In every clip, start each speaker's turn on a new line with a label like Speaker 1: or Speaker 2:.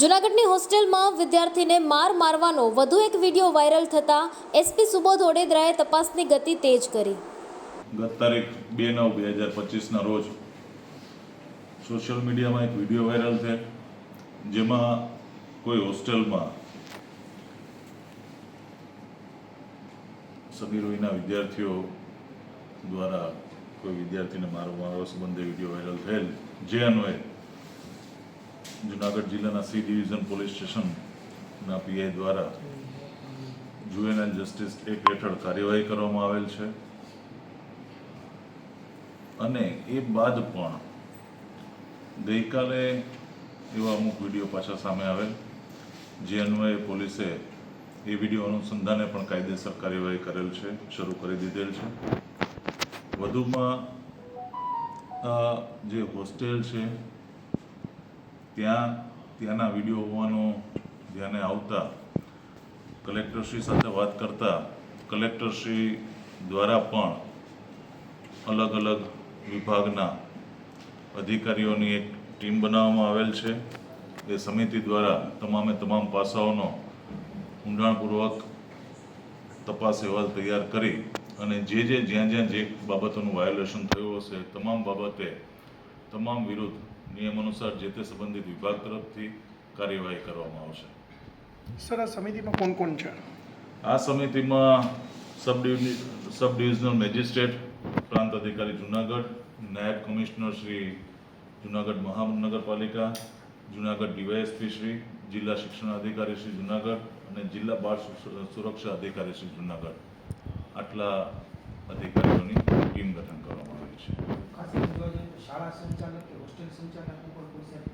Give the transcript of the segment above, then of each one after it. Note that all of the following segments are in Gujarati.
Speaker 1: જૂનાગઢની હોસ્ટેલમાં વિદ્યાર્થીને માર મારવાનો વધુ એક વીડિયો વાયરલ થતા એસપી સુબોધ ઓડેદરાએ તપાસની ગતિ તેજ કરી.
Speaker 2: ગત તારીખ બે નવ બે હજાર પચીસના રોજ સોશિયલ મીડિયામાં એક વીડિયો વાયરલ છે જેમાં કોઈ હોસ્ટેલમાં સમીરોહીના વિદ્યાર્થીઓ દ્વારા કોઈ વિદ્યાર્થીને મારવા મારવા સંબંધે વીડિયો વાયરલ થયેલ. જે અન્વયે જુનાગઢ જિલ્લાના સી ડિવિઝન પોલીસ સ્ટેશનના પીઆઈ દ્વારા જુએનએલ જસ્ટિસ એક્ટ હેઠળ કાર્યવાહી કરવામાં આવેલ છે. અને એ બાદ પણ ગઈકાલે એવા અમુક વીડિયો પાછા સામે આવેલ, જે અન્વયે પોલીસે એ વીડિયો અનુસંધાને પણ કાયદેસર કાર્યવાહી કરેલ છે, શરૂ કરી દીધેલ છે. વધુમાં જે હોસ્ટેલ છે ત્યાં, ત્યાંના વીડિયો હોવાનો ધ્યાને આવતા કલેક્ટરશ્રી સાથે વાત કરતા કલેક્ટરશ્રી દ્વારા પણ અલગ અલગ વિભાગના અધિકારીઓની એક ટીમ બનાવવામાં આવેલ છે. એ સમિતિ દ્વારા તમામે તમામ પાસાઓનો ઊંડાણપૂર્વક તપાસ અહેવાલ તૈયાર કરી અને જે જે જ્યાં જ્યાં જે બાબતોનું વાયોલેશન થયું હશે, તમામ બાબતે તમામ વિરુદ્ધ નિયમ અનુસાર જે તે સંબંધિત વિભાગ તરફથી કાર્યવાહી કરવામાં આવશે.
Speaker 3: સર આ સમિતિમાં કોણ કોણ છે?
Speaker 2: આ સમિતિમાં સબ સબ ડિવિઝનલ મેજિસ્ટ્રેટ પ્રાંત અધિકારી જુનાગઢ નાયબ કમિશનર શ્રી જુનાગઢ મહાનગરપાલિકા જુનાગઢ ડીવાયએસપી શ્રી જિલ્લા શિક્ષણ અધિકારી શ્રી જુનાગઢ અને જિલ્લા બાળ સુરક્ષા અધિકારી શ્રી જુનાગઢ. આટલા અધિકારીઓની ટીમ ગઠન કરવામાં આવી છે.
Speaker 4: શાળા સંચાલક કે હોસ્ટેલ સંચાલક ઉપર કોઈ સાહેબ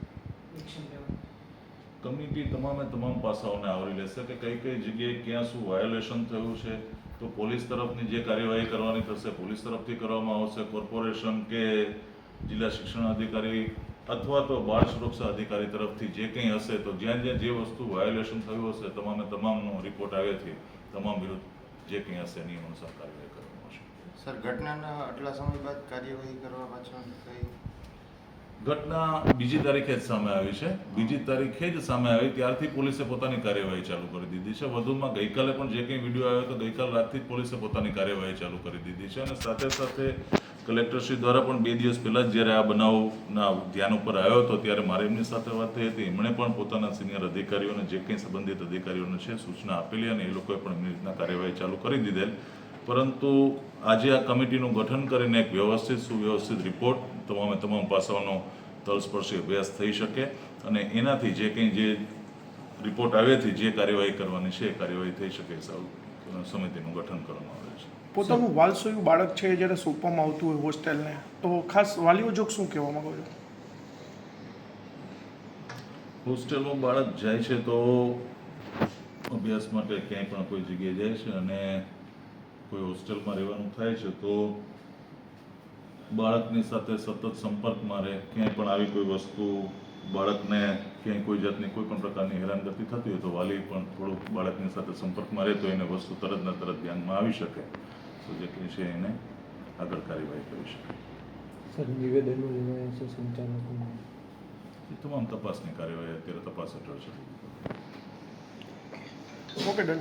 Speaker 4: એક્શન લેવા?
Speaker 2: કમિટી તમામે તમામ પાસાઓને આવરી લેશે કે કઈ કઈ જગ્યાએ ક્યાં શું વાયોલેશન થયું છે, તો પોલીસ તરફની જે કાર્યવાહી કરવાની થશે, પોલીસ તરફથી કરવામાં આવશે કોર્પોરેશન કે જિલ્લા શિક્ષણ અધિકારી અથવા તો બાળ સુરક્ષા અધિકારી તરફથી જે કંઈ હશે, તો જ્યાં જ્યાં જે વસ્તુ વાયોલેશન થયું હશે, તમામે તમામનો રિપોર્ટ આવ્યાથી તમામ વિરુદ્ધ જે કંઈ હશે નિયમ અનુસાર કાર્યવાહી આવશે
Speaker 5: સર, ઘટનાના આટલા સમય બાદ કાર્યવાહી કરવા પાછળ કઈ
Speaker 2: ઘટના બીજી તારીખે જ સામે આવી છે. બીજી તારીખે જ સામે આવી. ત્યારથી પોલીસે પોતાની કાર્યવાહી ચાલુ કરી દીધી છે. વધુમાં ગઈકાલે પણ જે કંઈ વીડિયો આવ્યો તો ગઈકાલ રાતથી પોલીસે પોતાની કાર્યવાહી ચાલુ કરી દીધી છે. અને સાથે સાથે કલેક્ટરશ્રી દ્વારા પણ બે દિવસ પહેલાં જ્યારે આ બનાવના ધ્યાન ઉપર આવ્યો હતો, ત્યારે મારે એમની સાથે વાત થઈ હતી. એમણે પણ પોતાના સિનિયર અધિકારીઓને જે કંઈ સંબંધિત અધિકારીઓને છે, સૂચના આપેલી અને એ લોકોએ પણ એમની રીતના કાર્યવાહી ચાલુ કરી દીધેલ. પરંતુ આજે આ કમિટીનું ગઠન કરીને એક વ્યવસ્થિત સુવ્યવસ્થિત રિપોર્ટ તમામે તમામ પાસાઓનો તલસ્પર્શી અભ્યાસ થઈ શકે અને એનાથી જે કંઈ જે રિપોર્ટ આવ્યાથી જે કાર્યવાહી કરવાની છે એ કાર્યવાહી થઈ શકે સૌ સમિતિનું ગઠન કરવામાં આવે છે.
Speaker 3: પોતાનું વાલસોયું બાળક છે જ્યારે સોંપવામાં આવતું હોય હોસ્ટેલને તો ખાસ વાલીઓ જોગ શું કહેવા માંગો છો?
Speaker 2: હોસ્ટેલમાં બાળક જાય છે તો અભ્યાસ માટે ક્યાંય પણ કોઈ જગ્યાએ જાય છે અને કોઈ હોસ્ટેલમાં રહેવાનું થાય છે તો બાળકની સાથે સતત સંપર્કમાં રહે. ક્યાંય પણ આવી કોઈ વસ્તુ બાળકને ક્યાંય કોઈ જાતની કોઈ પણ પ્રકારની હેરાનગતિ થતી હોય તો વાલી પણ થોડુંક બાળકની સાથે સંપર્કમાં રહે તો એને વસ્તુ તરત ને તરત ધ્યાનમાં આવી શકે. તો જે કંઈ છે એને આગળ કાર્યવાહી કરી શકે.
Speaker 6: સર નિવેદનો લેવાયા છે સંચાલકોના?
Speaker 2: એ તમામ તપાસની કાર્યવાહી અત્યારે તપાસ હેઠળ છે.
Speaker 3: Okay done